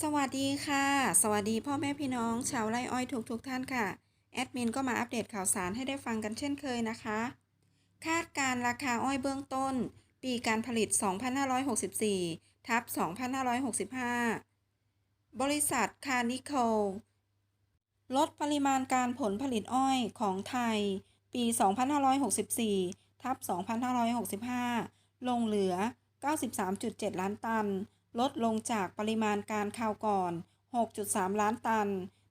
สวัสดีค่ะ สวัสดีพ่อแม่พี่น้อง ชาวไร่อ้อยทุกทุกๆท่านค่ะ แอดมินก็มาอัปเดตข่าวสารให้ได้ฟังกันเช่นเคยนะคะ คาดการราคาอ้อยเบื้องต้น ปีการผลิต 2564 ทับ 2565 บริษัทคาร์นิโคลลดปริมาณการผลผลิตอ้อยของไทย ปี 2564 ทับ 2565 ลงเหลือ 93.7 ล้านตัน ลดลงจากปริมาณการคราวก่อน 6.3 ล้านตัน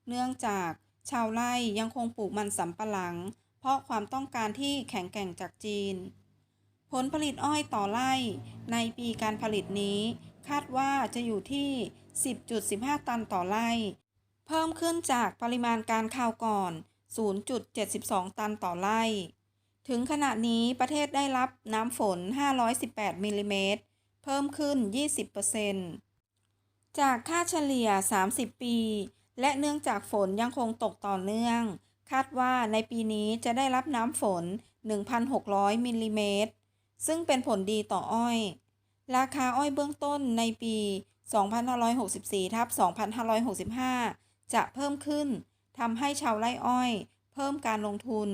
เนื่องจากชาวไร่ยังคงปลูกมันสำปะหลัง เพราะความต้องการที่แข็งแกร่งจากจีน ผลผลิตอ้อยต่อไร่ในปีการผลิตนี้ คาดว่าจะอยู่ที่ 10.15 ตันต่อไร่ เพิ่มขึ้นจากปริมาณการคราวก่อน 0.72 ตันต่อไร่ ถึงขณะนี้ประเทศได้รับน้ำฝน 518มิลลิเมตร เพิ่มขึ้น 20%จากค่าเฉลี่ย 30 ปี และเนื่องจากฝนยังคงตกต่อเนื่อง คาดว่าในปีนี้จะได้รับน้ำฝน 1,600 มิลลิเมตร ซึ่งเป็นผลดีต่ออ้อย ราคาอ้อยเบื้องต้นในปี 2564ทับ2565 จะเพิ่มขึ้นทำให้ชาวไร่อ้อย เพิ่มการลงทุน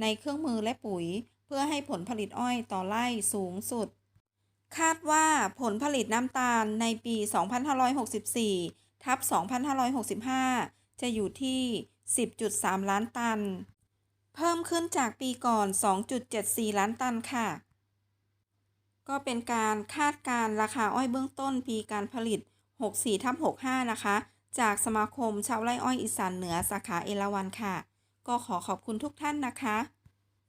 ในเครื่องมือและปุ๋ย เพื่อให้ผลผลิตอ้อยต่อไร่สูงสุด คาดว่าผลผลิตน้ำตาลในปี 2564 ทับ 2565 จะอยู่ที่ 10.3 ล้านตัน เพิ่มขึ้นจากปีก่อน 2.74 ล้านตันค่ะ ก็เป็นการคาดการ์ราคาอ้อยเบื้องต้นปีการผลิต 64ทับ65 นะคะ จากสมาคมชาวไร่อ้อยอีสานเหนือสาขาเอราวัณค่ะ ก็ขอขอบคุณทุกท่านนะคะ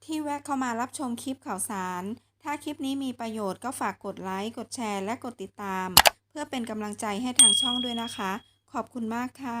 ที่แวะเข้ามารับชมคลิปข่าวสาร ถ้าคลิปนี้มีประโยชน์ก็ฝากกดไลค์ กดแชร์ และกดติดตาม เพื่อเป็นกำลังใจให้ทางช่องด้วยนะคะ ขอบคุณมากค่ะ